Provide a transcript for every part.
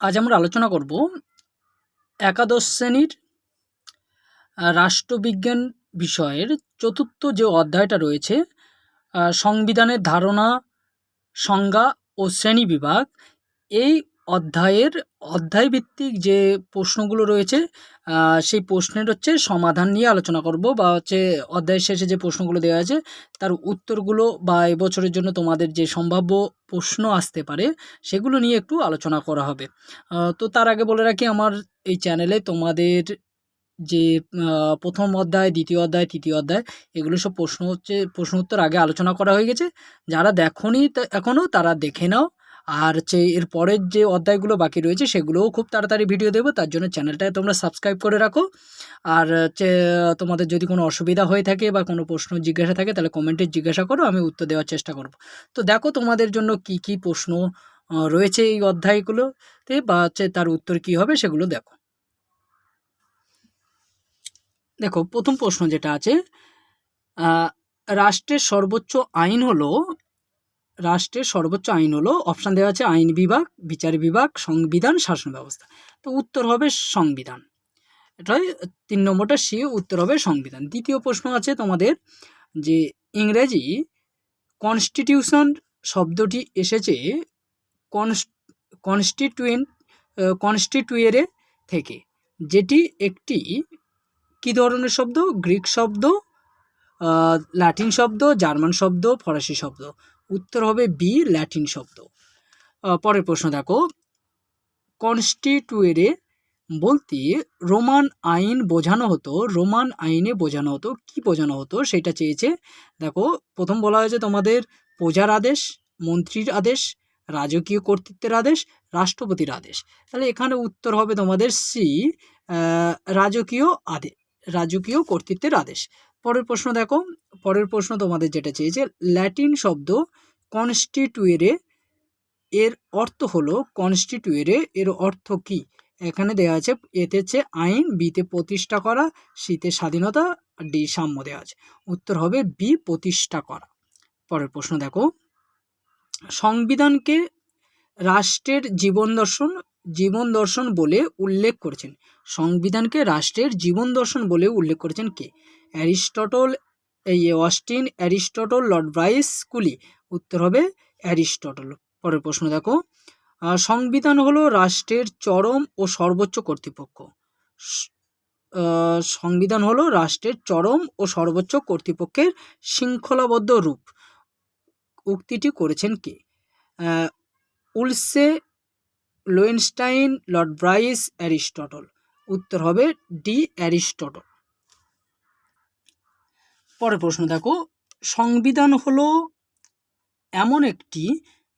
আজ আমরা আলোচনা করব একাদশ শ্রেণির রাষ্ট্রবিজ্ঞান বিষয়ের চতুর্থ যে অধ্যায়টা রয়েছে সংবিধানের ধারণা, সংজ্ঞা ও শ্রেণি বিভাগ, এই অধ্যায়ের অধ্যায়ভিত্তিক যে প্রশ্নগুলো রয়েছে সেই প্রশ্নের হচ্ছে সমাধান নিয়ে আলোচনা করব বা হচ্ছে অধ্যায়ের শেষে যে প্রশ্নগুলো দেওয়া আছে, তার উত্তরগুলো বা এবছরের জন্য তোমাদের যে সম্ভাব্য প্রশ্ন আসতে পারে, সেগুলো নিয়ে একটু আলোচনা করা হবে। তো তার আগে বলে রাখি, আমার এই চ্যানেলে তোমাদের যে প্রথম অধ্যায়, দ্বিতীয় অধ্যায়, তৃতীয় অধ্যায়, এগুলো সব প্রশ্ন হচ্ছে প্রশ্ন উত্তর আগে আলোচনা করা হয়ে গেছে। যারা দেখোনি এখনও তারা দেখে নাও। আর হচ্ছে এর পরের যে অধ্যায়গুলো বাকি রয়েছে সেগুলোও খুব তাড়াতাড়ি ভিডিও দেবো, তার জন্য চ্যানেলটায় তোমরা সাবস্ক্রাইব করে রাখো। আর হচ্ছে তোমাদের যদি কোনো অসুবিধা হয়ে থাকে বা কোনো প্রশ্ন জিজ্ঞাসা থাকে তাহলে কমেন্টে জিজ্ঞাসা করো, আমি উত্তর দেওয়ার চেষ্টা করব। তো দেখো তোমাদের জন্য কি কি প্রশ্ন রয়েছে এই অধ্যায়গুলোতে বা হচ্ছে তার উত্তর কি হবে সেগুলো দেখো। দেখো, প্রথম প্রশ্ন যেটা আছে রাষ্ট্রের সর্বোচ্চ আইন হলো রাষ্ট্রের সর্বোচ্চ আইন হলো অপশান দেওয়া আছে আইন বিভাগ, বিচার বিভাগ, সংবিধান, শাসন ব্যবস্থা। তো উত্তর হবে সংবিধান। এটাই তিন নম্বরটা, সি, উত্তর হবে সংবিধান। দ্বিতীয় প্রশ্ন আছে তোমাদের যে ইংরেজি কনস্টিটিউশন শব্দটি এসেছে কনস্টিটিউয়েন্ট কনস্টিটিউয়েরে থেকে। যেটি একটি কী ধরনের শব্দ? গ্রিক শব্দ ল্যাটিন শব্দ, জার্মান শব্দ, ফরাসি শব্দ। উত্তর হবে বি, ল্যাটিন শব্দ। পরের প্রশ্ন দেখো। কনস্টিটিউয়েরে বলতে রোমান আইন বোঝানো হতো, রোমান আইনে বোঝানো হতো। কি বোঝানো হতো? সেটা চেয়েছে, দেখো, প্রথম বলা হয়েছে তোমাদের প্রজার আদেশ, মন্ত্রীর আদেশ, রাজকীয় কর্তৃত্বের আদেশ, রাষ্ট্রপতির আদেশ। তাহলে এখানে উত্তর হবে তোমাদের সি রাজকীয় আদেশ রাজকীয় কর্তৃত্বের আদেশ। পরের প্রশ্ন দেখো, পরের প্রশ্ন তোমাদের যেটা চেয়েছে, ল্যাটিন শব্দ কনস্টিটিউয়েরে এর অর্থ হলো কনস্টিটিউয়েরে এর অর্থ কি? এখানে দেওয়া আছে, এতে হচ্ছে আইন, বিতে প্রতিষ্ঠা করা শীতে স্বাধীনতা, ডি সাম্য দেওয়া আছে। উত্তর হবে বি, প্রতিষ্ঠা করা। পরের প্রশ্ন দেখো, সংবিধানকে রাষ্ট্রের জীবন দর্শন জীবন দর্শন বলে উল্লেখ করেছেন। সংবিধানকে রাষ্ট্রের জীবন দর্শন বলে উল্লেখ করেছেন কে? অ্যারিস্টটল, এই Austin, Aristotle, Lord Bryce Cooley. উত্তর হবে অ্যারিস্টটল। পরের প্রশ্ন দেখো। সংবিধান হলো রাষ্ট্রের চরম ও সর্বোচ্চ কর্তৃপক্ষ। সংবিধান হলো রাষ্ট্রের চরম ও সর্বোচ্চ কর্তৃপক্ষের শৃঙ্খলাবদ্ধ রূপ। উক্তিটি করেছেন কে? Woolsey, Loewenstein, Lord Bryce, Aristotle. উত্তর হবে ডি, অ্যারিস্টটল। পরের প্রশ্ন, দেখো। সংবিধান হলো এমন একটি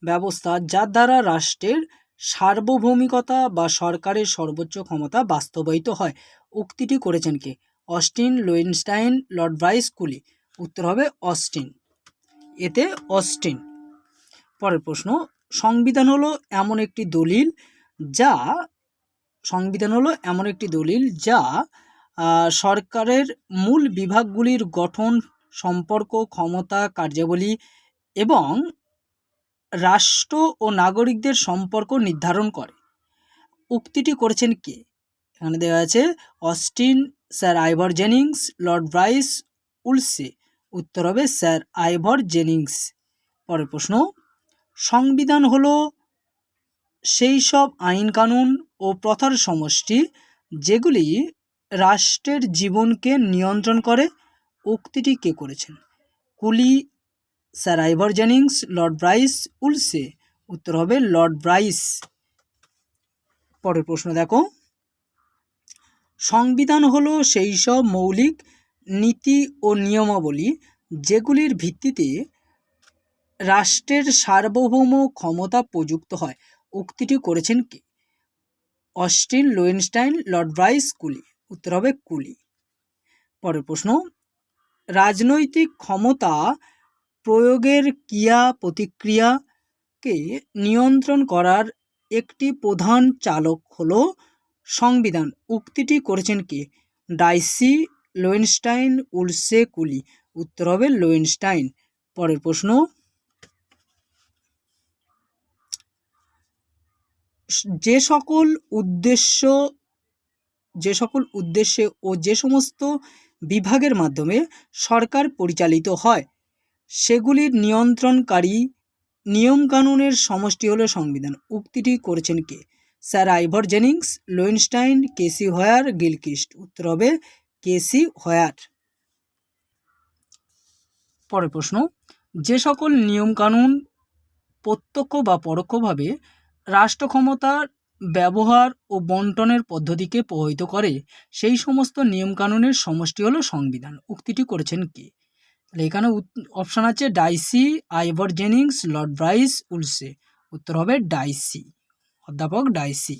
ব্যবস্থা যার দ্বারা রাষ্ট্রের সার্বভৌমিকতা বা সরকারের সর্বোচ্চ ক্ষমতা বাস্তবায়িত হয়। উক্তিটি করেছেন কে? Austin, Loewenstein, Lord Bryce Cooley. উত্তর হবে অস্টিন। এতে অস্টিন। পরের প্রশ্ন, সংবিধান হলো এমন একটি দলিল যা, সংবিধান হলো এমন একটি দলিল যা সরকারের মূল বিভাগগুলির গঠন, সম্পর্ক, ক্ষমতা, কার্যাবলী এবং রাষ্ট্র ও নাগরিকদের সম্পর্ক নির্ধারণ করে। উক্তিটি করেছেন কে? এখানে দেওয়া আছে, Austin, sir Ivor Jennings, Lord Bryce Woolsey. উত্তর হবে, স্যার আইভর জেনিংস। পরের প্রশ্ন, সংবিধান হলো সেই সব আইন কানুন ও প্রথার সমষ্টি যেগুলি রাষ্ট্রের জীবনকে নিয়ন্ত্রণ করে উক্তিটি কে করেছেন? Cooley, sir Ivor Jennings, Lord Bryce, Woolsey. উত্তর হবে লর্ড ব্রাইস। পরের প্রশ্ন দেখো। সংবিধান হলো সেই সব মৌলিক নীতি ও নিয়মাবলী যেগুলির ভিত্তিতে রাষ্ট্রের সার্বভৌম ক্ষমতা প্রযুক্ত হয়। উক্তিটি করেছেন কে? Austin, Loewenstein, Lord Bryce, Cooley. উত্তর হবে কুলি। পরের প্রশ্ন, রাজনৈতিক ক্ষমতা প্রয়োগের ক্রিয়া প্রতিক্রিয়াকে নিয়ন্ত্রণ করার একটি প্রধান চালক হলো সংবিধান। উক্তিটি করেছেন কে? ডাইসি, লোয়েনস্টাইন, উলসে কুলি। উত্তর হবে লোয়েনস্টাইন। পরের প্রশ্ন, যে সকল উদ্দেশ্য যে সকল উদ্দেশ্যে ও যে সমস্ত বিভাগের মাধ্যমে সরকার পরিচালিত হয়, সেগুলির নিয়ন্ত্রণকারী নিয়মকানুনের সমষ্টি হলো সংবিধান। উক্তিটি করেছেন কে? স্যার আইভর জেনিংস, লোয়েনস্টাইন কেসি হয়ার গিলকিস্ট উত্তর হবে কেসি হয়ার। পরের প্রশ্ন, যে সকল নিয়মকানুন প্রত্যক্ষ বা পরোক্ষভাবে রাষ্ট্র ক্ষমতার ব্যবহার ও বন্টনের পদ্ধতিকে প্রভাবিত করে। সেই সমস্ত নিয়মকানুনের সমষ্টি হলো সংবিধান। উক্তিটি করেছেন কে? তাহলে এখানে অপশান আছে Dicey, Ivor Jennings, Lord Bryce, Woolsey. উত্তর হবে ডাইসি। অধ্যাপক ডাইসি।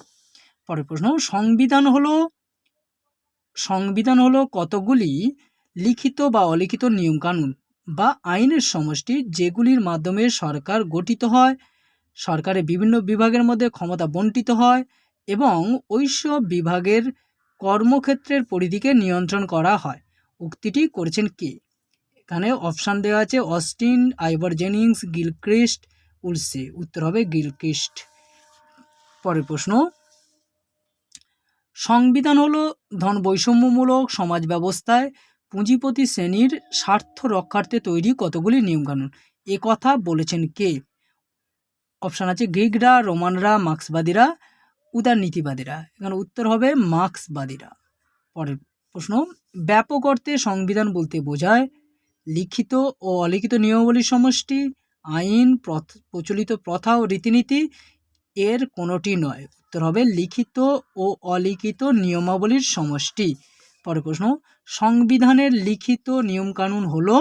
পরের প্রশ্ন, সংবিধান হলো সংবিধান হলো কতগুলি লিখিত বা অলিখিত নিয়মকানুন বা আইনের সমষ্টি যেগুলির মাধ্যমে সরকার গঠিত হয় সরকারের বিভিন্ন বিভাগের মধ্যে ক্ষমতা বন্টিত হয় এবং ওইসব বিভাগের কর্মক্ষেত্রের পরিধিকে নিয়ন্ত্রণ করা হয়। উক্তিটি করেছেন কে? এখানে অপশান দেওয়া আছে Austin Ivor Jennings, Gilchrist, Woolsey. উত্তর হবে গিলক্রিস্ট। পরের প্রশ্ন। সংবিধান হলো ধন বৈষম্যমূলক সমাজ ব্যবস্থায় পুঁজিপতি শ্রেণির স্বার্থ রক্ষার্থে তৈরি কতগুলি নিয়মকানুন? এ কথা বলেছেন কে? অপশান আছে গ্রিকরা, রোমানরা, মার্ক্সবাদীরা উদারনীতিবাদীরা এখানে উত্তর হবে মার্ক্সবাদীরা। পরের প্রশ্ন, ব্যাপক অর্থে সংবিধান বলতে বোঝায় লিখিত ও অলিখিত নিয়মাবলীর সমষ্টি, আইন প্রচলিত প্রথা ও রীতিনীতি এর কোনোটি নয়। উত্তর হবে লিখিত ও অলিখিত নিয়মাবলীর সমষ্টি। পরের প্রশ্ন, সংবিধানের লিখিত নিয়মকানুন হলো,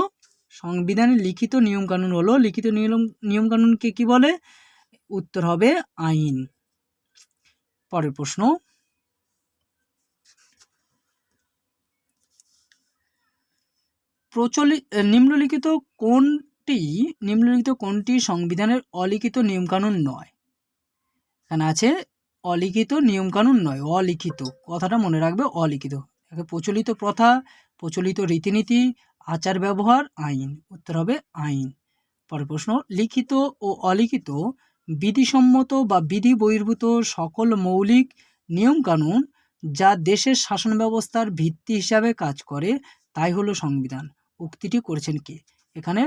সংবিধানের লিখিত নিয়মকানুন হলো, লিখিত নিয়ম, নিয়মকানুনকে কি বলে? উত্তর হবে আইন। পরের প্রশ্ন। প্রচলিত নিম্নলিখিত কোনটি নিম্নলিখিত কোনটি সংবিধানের অলিখিত নিয়মকানুন নয়? এখানে আছে অলিখিত নিয়মকানুন নয়, অলিখিত। কথাটা মনে রাখবে, অলিখিত। প্রচলিত প্রথা, প্রচলিত রীতিনীতি, আচার ব্যবহার, আইন। উত্তর হবে আইন। পরের প্রশ্ন, লিখিত ও অলিখিত বিধিসম্মত বা বিধি বহির্ভূত সকল মৌলিক নিয়মকানুন যা দেশের শাসন ব্যবস্থার ভিত্তি হিসাবে কাজ করে, তাই হলো সংবিধান। উক্তিটি করেছেন কে? এখানে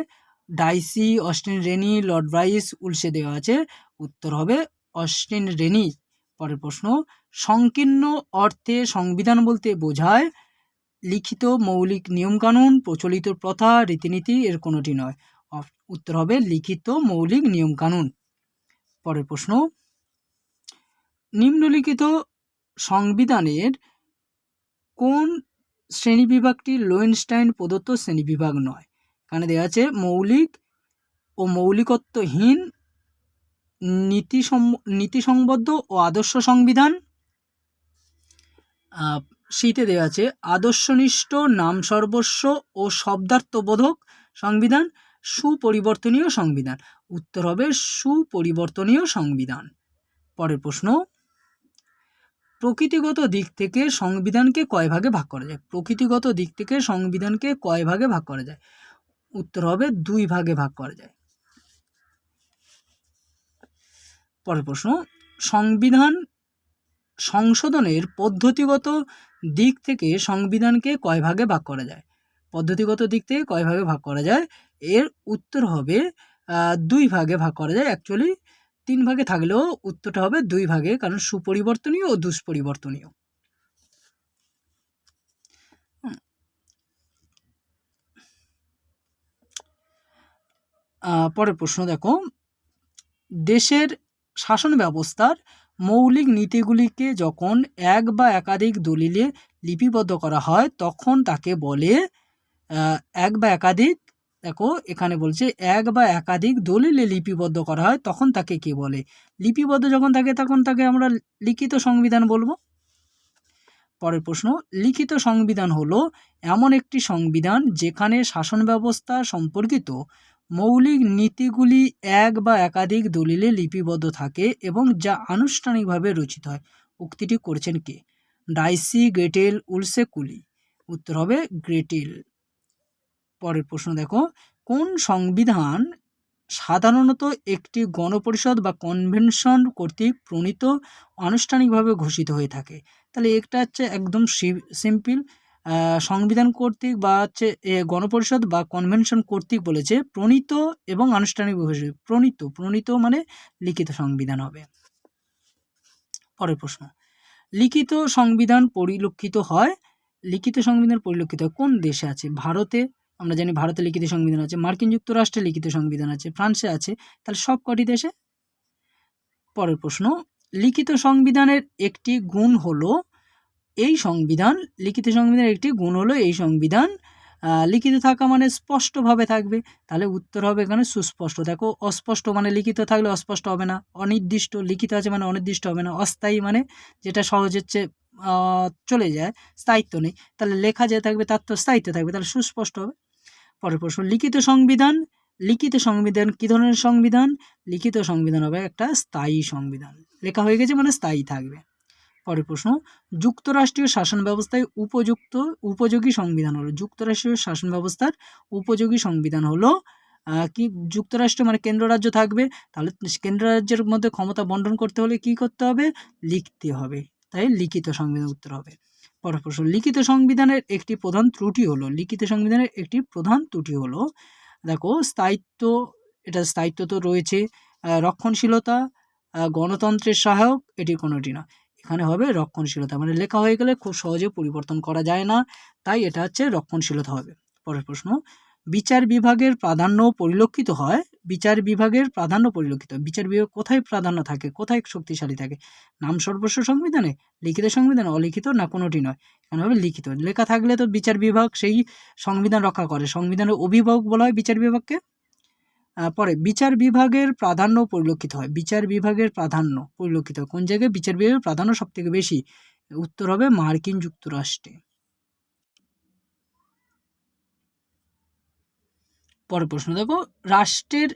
Dicey Austin Rennie Lord Bryce Woolsey দেওয়া আছে। উত্তর হবে অস্টিন রেনি পরের প্রশ্ন, সংকীর্ণ অর্থে সংবিধান বলতে বোঝায় লিখিত মৌলিক নিয়মকানুন, প্রচলিত প্রথা, রীতিনীতি, এর কোনোটি নয়। উত্তর হবে লিখিত মৌলিক নিয়মকানুন। পরের প্রশ্ন। নিম্নলিখিত সংবিধানের কোন শ্রেণীবিভাগটি লোয়েনস্টাইন প্রদত্ত শ্রেণীবিভাগ নয়? এখানে দেওয়া আছে মৌলিক ও মৌলিকত্বহীন নীতি নীতিসংবদ্ধ ও আদর্শ সংবিধান। শীতে দেওয়া আছে আদর্শনিষ্ঠ নাম সর্বস্ব ও শব্দার্থবোধক সংবিধান। সুপরিবর্তনীয় সংবিধান। উত্তর হবে সুপরিবর্তনীয় সংবিধান। পরের প্রশ্ন, প্রকৃতিগত দিক থেকে সংবিধানকে কয় ভাগে ভাগ করা যায়? প্রকৃতিগত দিক থেকে সংবিধানকে কয় ভাগে ভাগ করা যায়? উত্তর হবে দুই ভাগে ভাগ করা যায়। পরের প্রশ্ন, সংবিধান সংশোধনের পদ্ধতিগত দিক থেকে সংবিধানকে কয় ভাগে ভাগ করা যায়? পদ্ধতিগত দিক থেকে কয় ভাগে ভাগ করা যায়? এর উত্তর হবে দুই ভাগে ভাগ করা যায়। অ্যাকচুয়ালি তিন ভাগে থাকলেও উত্তরটা হবে দুই ভাগে, কারণ সুপরিবর্তনীয় ও দুষ্পরিবর্তনীয়। পরের প্রশ্ন দেখো। দেশের শাসন ব্যবস্থার মৌলিক নীতিগুলিকে যখন এক বা একাধিক দলিলে লিপিবদ্ধ করা হয়, তখন তাকে বলে এক বা একাধিক দেখো, এখানে বলছে, এক বা একাধিক দলিলে লিপিবদ্ধ করা হয়, তখন তাকে কে বলে? লিপিবদ্ধ যখন থাকে, তখন তাকে আমরা লিখিত সংবিধান বলব। পরের প্রশ্ন, লিখিত সংবিধান হলো এমন একটি সংবিধান যেখানে শাসন ব্যবস্থা সম্পর্কিত মৌলিক নীতিগুলি এক বা একাধিক দলিলে লিপিবদ্ধ থাকে এবং যা আনুষ্ঠানিকভাবে রচিত হয়। উক্তিটি করেছেন কে? ডাইসি, গ্রেটেল, উলসে কুলি। উত্তর হবে গ্রেটেল। পরের প্রশ্ন দেখো, কোন সংবিধান সাধারণত একটি গণপরিষদ বা কনভেনশন কর্তৃক প্রণীত আনুষ্ঠানিকভাবে ঘোষিত হয়ে থাকে? তাহলে একটা হচ্ছে একদম সিম্পল সংবিধান কর্তৃক বা হচ্ছে গণপরিষদ বা কনভেনশন কর্তৃক বলেছে প্রণীত এবং আনুষ্ঠানিক প্রণীত প্রণীত মানে লিখিত সংবিধান হবে। পরের প্রশ্ন, লিখিত সংবিধান পরিলক্ষিত হয়, লিখিত সংবিধান পরিলক্ষিত হয় কোন দেশে আছে? ভারতে আমরা জানি ভারতে লিখিত সংবিধান আছে, মার্কিন যুক্তরাষ্ট্রে লিখিত সংবিধান আছে, ফ্রান্সে আছে, তাহলে সব কটি দেশে? পরের প্রশ্ন, লিখিত সংবিধানের একটি গুণ হলো এই সংবিধান, লিখিত সংবিধানের একটি গুণ হলো এই সংবিধান লিখিত থাকা মানে স্পষ্টভাবে থাকবে, তাহলে উত্তর হবে এখানে সুস্পষ্ট। দেখো, অস্পষ্ট মানে লিখিত থাকলে অস্পষ্ট হবে না, অনির্দিষ্ট, লিখিত আছে মানে অনির্দিষ্ট হবে না, অস্থায়ী মানে যেটা সহজ হচ্ছে চলে যায়, স্থায়িত্ব নেই, তাহলে লেখা যে থাকবে তার তো স্থায়িত্ব থাকবে, তাহলে সুস্পষ্ট হবে। পরের প্রশ্ন, লিখিত সংবিধান লিখিত সংবিধান কী ধরনের সংবিধান? লিখিত সংবিধান হবে একটা স্থায়ী সংবিধান। লেখা হয়ে গেছে মানে স্থায়ী থাকবে। পরের প্রশ্ন, যুক্তরাষ্ট্রীয় শাসন ব্যবস্থায় উপযুক্ত, উপযোগী সংবিধান হলো, যুক্তরাষ্ট্রীয় শাসন ব্যবস্থার উপযোগী সংবিধান হলো কি যুক্তরাষ্ট্র মানে কেন্দ্র রাজ্য থাকবে, তাহলে কেন্দ্র রাজ্যের মধ্যে ক্ষমতা বন্টন করতে হলে কি করতে হবে? লিখতে হবে। তাই লিখিত সংবিধান উত্তর হবে। পরের প্রশ্ন, লিখিত সংবিধানের একটি প্রধান ত্রুটি হলো, লিখিত সংবিধানের একটি প্রধান ত্রুটি হলো, দেখো স্থায়িত্ব, এটা স্থায়িত্ব তো রয়েছে রক্ষণশীলতা গণতন্ত্রের সহায়ক, এটি কোনোটি না। এখানে হবে রক্ষণশীলতা মানে লেখা হয়ে গেলে খুব সহজে পরিবর্তন করা যায় না, তাই এটা হচ্ছে রক্ষণশীলতা হবে। পরের প্রশ্ন বিচার বিভাগের প্রাধান্য পরিলক্ষিত হয়। বিচার বিভাগের প্রাধান্য পরিলক্ষিত। বিচার বিভাগ কোথায় প্রাধান্য থাকে? কোথায় শক্তিশালী থাকে? নাম সর্বস্ব সংবিধানে? লিখিত সংবিধানে? অলিখিত না কোনোটি নয়? এখানে হবে? লিখিত। লেখা থাকলে তো বিচার বিভাগ সেই সংবিধান রক্ষা করে। সংবিধানের অভিভাবক বলা হয় বিচার বিভাগকে। পরে বিচার বিভাগের প্রাধান্য পরিলক্ষিত হয়। বিচার বিভাগের প্রাধান্য পরিলক্ষিত কোন জায়গায়? বিচার বিভাগের প্রাধান্য সব থেকে বেশি। উত্তর হবে মার্কিন যুক্তরাষ্ট্রে। পরের প্রশ্ন, দেখো, রাষ্ট্রের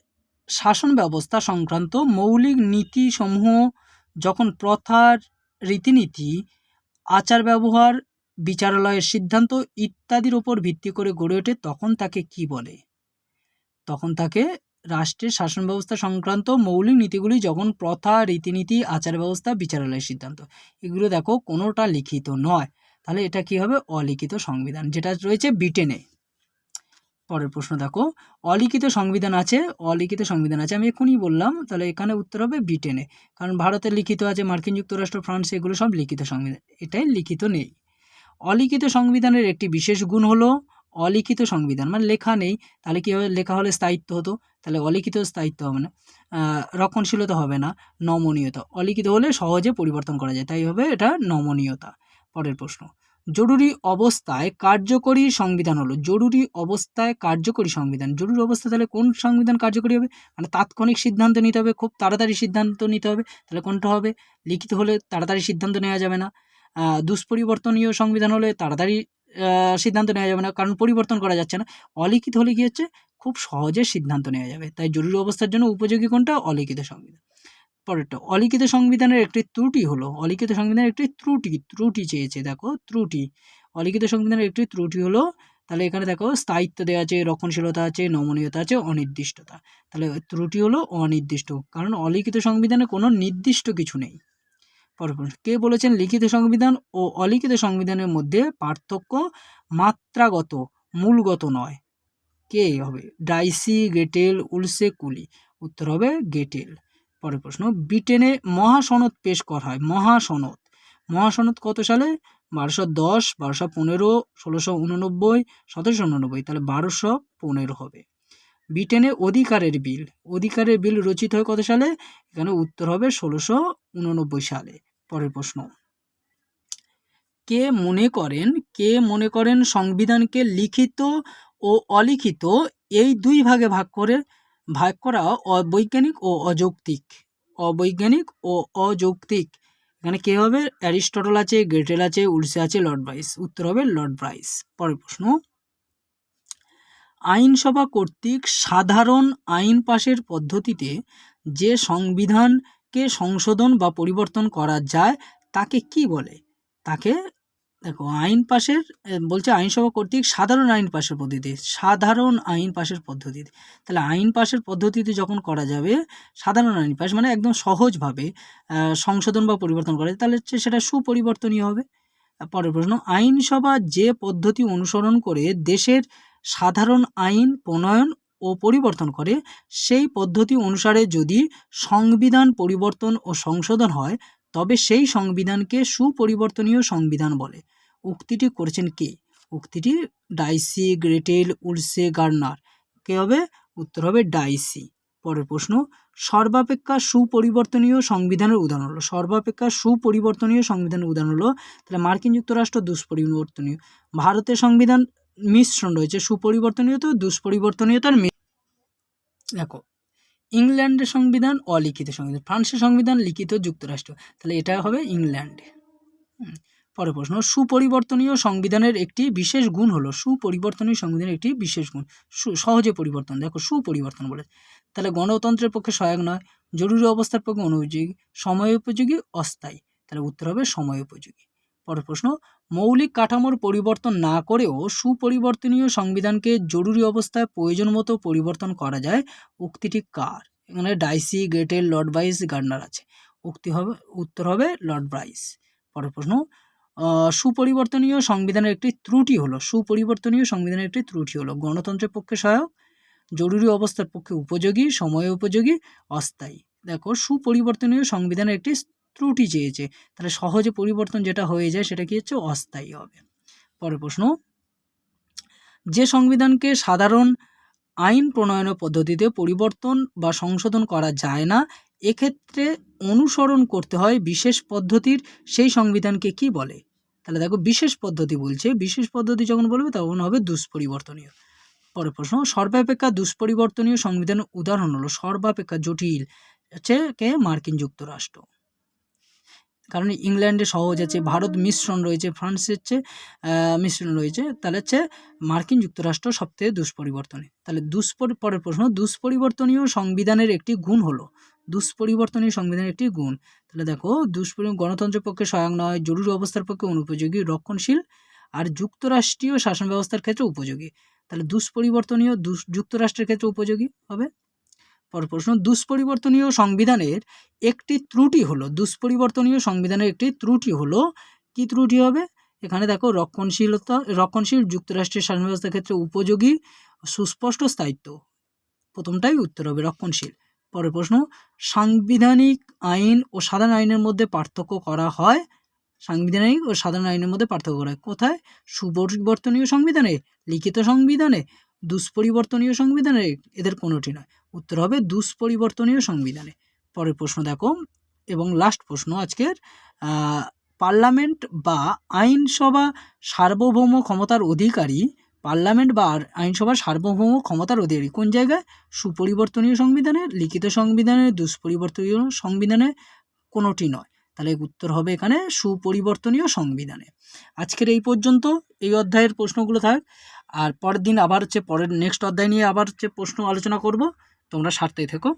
শাসন ব্যবস্থা সংক্রান্ত মৌলিক নীতিসমূহ যখন প্রথার রীতিনীতি আচার ব্যবহার বিচারালয়ের সিদ্ধান্ত ইত্যাদির ওপর ভিত্তি করে গড়ে ওঠে, তখন তাকে কি বলে? তখন তাকে রাষ্ট্রের শাসন ব্যবস্থা সংক্রান্ত মৌলিক নীতিগুলি যখন প্রথা, রীতিনীতি আচার ব্যবস্থা বিচারালয়ের সিদ্ধান্ত, এগুলো দেখো কোনোটা লিখিত নয়। তাহলে এটা কি হবে? অলিখিত সংবিধান, যেটা রয়েছে ব্রিটেনে। পরের প্রশ্ন দেখো, অলিখিত সংবিধান আছে, অলিখিত সংবিধান আছে, আমি এক্ষুনি বললাম, তাহলে এখানে উত্তর হবে ব্রিটেনে, কারণ ভারতে লিখিত আছে, মার্কিন যুক্তরাষ্ট্র, ফ্রান্স, এগুলো সব লিখিত সংবিধান, এটাই লিখিত নেই। অলিখিত সংবিধানের একটি বিশেষ গুণ হলো, অলিখিত সংবিধান মানে লেখা নেই, তাহলে কী হবে, লেখা হলে স্থায়িত্ব হতো, তাহলে অলিখিত স্থায়িত্ব হবে না রক্ষণশীলতা হবে না, নমনীয়তা, অলিখিত হলে সহজে পরিবর্তন করা যায়, তাই হবে এটা নমনীয়তা। পরের প্রশ্ন জরুরি অবস্থায় কার্যকরী সংবিধান হলো। জরুরি অবস্থায় কার্যকরী সংবিধান। জরুরি অবস্থা তাহলে কোন সংবিধান কার্যকরী হবে? মানে তাৎক্ষণিক সিদ্ধান্ত নিতে হবে, খুব তাড়াতাড়ি সিদ্ধান্ত নিতে হবে, তাহলে কোনটা হবে? লিখিত হলে তাড়াতাড়ি সিদ্ধান্ত নেওয়া যাবে না। দুষ্পরিবর্তনীয় সংবিধান হলে তাড়াতাড়ি সিদ্ধান্ত নেওয়া যাবে না, কারণ পরিবর্তন করা যাচ্ছে না। অলিখিত হলে কী হচ্ছে? খুব সহজে সিদ্ধান্ত নেওয়া যাবে। তাই জরুরি অবস্থার জন্য উপযোগী কোনটা? অলিখিত সংবিধান। পরেরটা, অলিখিত সংবিধানের একটি ত্রুটি হলো, অলিখিত সংবিধানের একটি ত্রুটি ত্রুটি চেয়েছে, দেখো, ত্রুটি। অলিখিত সংবিধানের একটি ত্রুটি হলো, তাহলে এখানে দেখো, স্থায়িত্ব দেওয়া আছে, রক্ষণশীলতা আছে, নমনীয়তা আছে, অনির্দিষ্টতা। তাহলে ত্রুটি হলো অনির্দিষ্ট, কারণ অলিখিত সংবিধানে কোনো নির্দিষ্ট কিছু নেই। কে বলেছেন লিখিত সংবিধান ও অলিখিত সংবিধানের মধ্যে পার্থক্য মাত্রাগত, মূলগত নয়? কে হবে? ডাইসি, গেটেল, উলসে, কুলি। উত্তর হবে গেটেল। পরের প্রশ্ন, ব্রিটেনে মহাসনদ পেশ করা হয়, মহাসনদ। মহাসনদ কত সালে? বারোশো দশ, বারোশো পনেরো, ষোলোশো উননব্বই, সতেরোশো উননব্বই। তাহলে বারোশো পনেরো হবে। ব্রিটেনে অধিকারের বিল অধিকারের বিল রচিত হয় কত সালে? এখানে উত্তর হবে ষোলোশো উননব্বই সালে। পরের প্রশ্ন, কে মনে করেন, কে মনে করেন সংবিধানকে লিখিত ও অলিখিত এই দুই ভাগে ভাগ করে? ভাগ করা অবৈজ্ঞানিক ও অযৌক্তিক। অবৈজ্ঞানিক ও অযৌক্তিক। এখানে কে হবে? অ্যারিস্টটল আছে, গ্রেটেল আছে, উলসে আছে, লর্ড ব্রাইস। উত্তর হবে লর্ড ব্রাইস। পরের প্রশ্ন। আইনসভা কর্তৃক সাধারণ আইন পাশের পদ্ধতিতে যে সংবিধানকে সংশোধন বা পরিবর্তন করা যায়, তাকে কি বলে? তাকে দেখো আইন পাশের বলছে আইনসভা কর্তৃক সাধারণ আইন পাশের পদ্ধতি সাধারণ আইন পাশের পদ্ধতিতে তাহলে আইন পাশের পদ্ধতিতে যখন করা যাবে সাধারণ আইন পাশ মানে একদম সহজভাবে সংশোধন বা পরিবর্তন করা যায়, তাহলে সেটা সুপরিবর্তনীয় হবে। পরের প্রশ্ন আইনসভা যে পদ্ধতি অনুসরণ করে দেশের সাধারণ আইন প্রণয়ন ও পরিবর্তন করে সেই পদ্ধতি অনুসারে যদি সংবিধান পরিবর্তন ও সংশোধন হয় তবে সেই সংবিধানকে সুপরিবর্তনীয় সংবিধান বলে। উক্তিটি করেছেন কে? উক্তিটি ডাইসি, গ্রেটেল, উলসে, গার্নার। কে হবে? উত্তর হবে ডাইসি। পরের প্রশ্ন, সর্বাপেক্ষা সুপরিবর্তনীয় সংবিধানের উদাহরণ হলো। সর্বাপেক্ষা সুপরিবর্তনীয় সংবিধানের উদাহরণ হলো, তাহলে মার্কিন যুক্তরাষ্ট্র দুষ্পরিবর্তনীয়। ভারতের সংবিধান মিশ্রণ রয়েছে। সুপরিবর্তনীয় তো দুষ্পরিবর্তনীয়তার দেখো ইংল্যান্ডের সংবিধান অলিখিত সংবিধান। ফ্রান্সের সংবিধান লিখিত যুক্তরাষ্ট্র। তাহলে এটা হবে ইংল্যান্ডে। পরের প্রশ্ন। সুপরিবর্তনীয় সংবিধানের একটি বিশেষ গুণ হলো, সুপরিবর্তনীয় সংবিধানের একটি বিশেষ গুণ। সহজে পরিবর্তন। দেখো, সুপরিবর্তন বলে। তাহলে গণতন্ত্রের পক্ষে সহায়ক নয়, জরুরি অবস্থার পক্ষে অনুপযোগী সময় উপযোগী অস্থায়ী। তাহলে উত্তর হবে সময় উপযোগী পরের প্রশ্ন। মৌলিক কাঠামোর পরিবর্তন না করেও সুপরিবর্তনীয় সংবিধানকে জরুরি অবস্থায় প্রয়োজন মতো পরিবর্তন করা যায়, উক্তিটি কার? এখানে Dicey Gettell Lord Bryce Garner আছে। উক্তি হবে, উত্তর হবে লর্ড ব্রাইস পরের প্রশ্ন সুপরিবর্তনীয় সংবিধানের একটি ত্রুটি হলো, সুপরিবর্তনীয় সংবিধানের একটি ত্রুটি হলো, গণতন্ত্রের পক্ষে সহায়ক, জরুরি অবস্থার পক্ষে উপযোগী, সময় উপযোগী, অস্থায়ী। দেখো, সুপরিবর্তনীয় সংবিধানের একটি ত্রুটি চেয়েছে। তাহলে সহজে পরিবর্তন যেটা হয়ে যায় সেটা কি হচ্ছে? অস্থায়ী হবে। পরের প্রশ্ন, যে সংবিধানকে সাধারণ আইন প্রণয়নের পদ্ধতিতে পরিবর্তন বা সংশোধন করা যায় না, এক্ষেত্রে অনুসরণ করতে হয় বিশেষ পদ্ধতির, সেই সংবিধানকে কি বলে? তাহলে দেখো বিশেষ পদ্ধতি বলছে, বিশেষ পদ্ধতি যখন বলবে তখন হবে দুষ্পরিবর্তনীয়। পরের প্রশ্ন, সর্বাপেক্ষা দুষ্পরিবর্তনীয় সংবিধানের উদাহরণ হলো সর্বাপেক্ষা জটিল, হচ্ছে কে? মার্কিন যুক্তরাষ্ট্র। কারণ ইংল্যান্ডে সহজ আছে, ভারত মিশ্রণ রয়েছে, ফ্রান্সের চেয়ে মিশ্রণ রয়েছে, তাহলে হচ্ছে মার্কিন যুক্তরাষ্ট্র সবথেকে দুষ্পরিবর্তনে। তাহলে দুষ্পর, পরের প্রশ্ন, দুষ্পরিবর্তনীয় সংবিধানের একটি গুণ হলো, দুষ্পরিবর্তনীয় সংবিধানের একটি গুণ। তাহলে দেখো, দুষ্পরি, গণতন্ত্রের পক্ষে সহায়ক নয়, জরুরি অবস্থার পক্ষে অনুপযোগী, রক্ষণশীল আর যুক্তরাষ্ট্রীয় শাসন ব্যবস্থার ক্ষেত্রে উপযোগী। তাহলে দুষ্পরিবর্তনীয় যুক্তরাষ্ট্রের ক্ষেত্রে উপযোগী হবে? পরের প্রশ্ন, দুষ্পরিবর্তনীয় সংবিধানের একটি ত্রুটি হলো, দুষ্পরিবর্তনীয় সংবিধানের একটি ত্রুটি হলো, কি ত্রুটি হবে? এখানে দেখো, রক্ষণশীলতা, রক্ষণশীল যুক্তরাষ্ট্রের শাসন ব্যবস্থার ক্ষেত্রে উপযোগী সুস্পষ্ট স্থায়িত্ব। প্রথমটাই উত্তর হবে রক্ষণশীল। পরের প্রশ্ন, সাংবিধানিক আইন ও সাধারণ আইনের মধ্যে পার্থক্য করা হয়? সাংবিধানিক ও সাধারণ আইনের মধ্যে পার্থক্য করা হয়। কোথায়? সুপরিবর্তনীয় সংবিধানে, লিখিত সংবিধানে, দুষ্পরিবর্তনীয় সংবিধানে, এদের কোনোটি নয়। উত্তর হবে দুষ্পরিবর্তনীয় সংবিধানে। পরের প্রশ্ন দেখো, এবং লাস্ট প্রশ্ন আজকের পার্লামেন্ট বা আইনসভা সার্বভৌম ক্ষমতার অধিকারী পার্লামেন্ট বা আর- আইনসভা সার্বভৌম ক্ষমতার অধিকারী কোন জায়গায়? সুপরিবর্তনীয় সংবিধানে, লিখিত সংবিধানে, দুষ্পরিবর্তনীয় সংবিধানে কোনোটি নয়। তাহলে উত্তর হবে এখানে সুপরিবর্তনীয় সংবিধানে। আজকের এই পর্যন্ত, এই অধ্যায়ের প্রশ্নগুলো থাক। আর পরের দিন আবার হচ্ছে পরের নেক্সট অধ্যায় নিয়ে আবার হচ্ছে প্রশ্ন আলোচনা করব। তোমরা সারতেই থেকো।